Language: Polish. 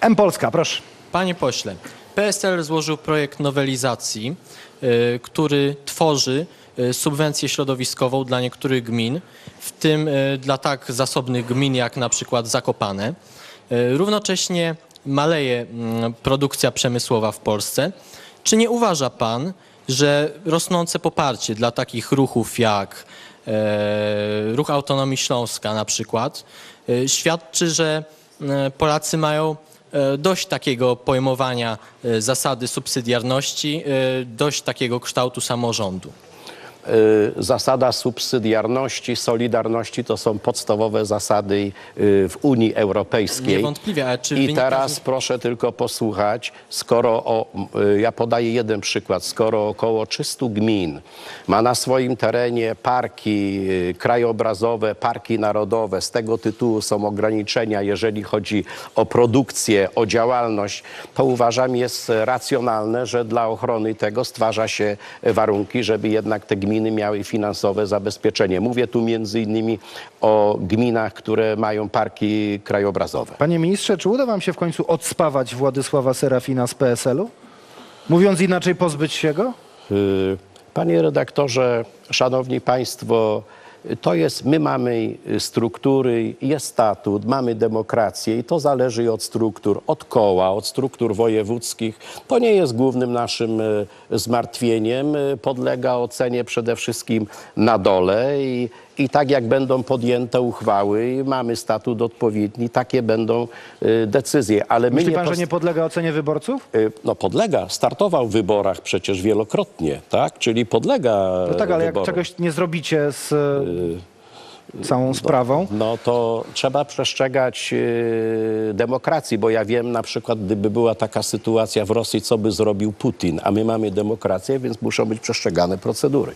M Polska, proszę. Panie pośle, PSL złożył projekt nowelizacji, y, który tworzy y, subwencję środowiskową dla niektórych gmin, w tym y, dla tak zasobnych gmin jak na przykład Zakopane. Równocześnie maleje produkcja przemysłowa w Polsce. Czy nie uważa pan, że rosnące poparcie dla takich ruchów jak e, Ruch Autonomii Śląska na przykład e, świadczy, że e, Polacy mają e, dość takiego pojmowania e, zasady subsydiarności, e, dość takiego kształtu samorządu. Y, Zasada subsydiarności, solidarności to są podstawowe zasady y, w Unii Europejskiej. Niewątpliwie, ale czy I wynika teraz z- proszę tylko posłuchać, skoro o, y, ja podaję jeden przykład, skoro około 300 gmin ma na swoim terenie parki krajobrazowe, parki narodowe, z tego tytułu są ograniczenia, jeżeli chodzi o produkcję, o działalność, to uważam jest racjonalne, że dla ochrony tego stwarza się warunki, żeby jednak te gminy miały finansowe zabezpieczenie. Mówię tu między innymi o gminach, które mają parki krajobrazowe. Panie ministrze, czy uda wam się w końcu odspawać Władysława Serafina z PSL-u? Mówiąc inaczej, pozbyć się go? Y, Panie redaktorze, szanowni państwo, to jest, my mamy struktury, jest statut, mamy demokrację i to zależy od struktur, od koła, od struktur wojewódzkich. To nie jest głównym naszym y, zmartwieniem. Y, Podlega ocenie przede wszystkim na dole i, i tak jak będą podjęte uchwały, mamy statut odpowiedni, takie będą y, decyzje. Ale my Myśli pan, że nie podlega ocenie wyborców? Y, No podlega, startował w wyborach przecież wielokrotnie, tak? Czyli podlega No tak, ale jak wyborom. czegoś nie zrobicie z e, całą sprawą, No to trzeba przestrzegać y, demokracji, bo ja wiem na przykład, gdyby była taka sytuacja w Rosji, co by zrobił Putin, a my mamy demokrację, więc muszą być przestrzegane procedury.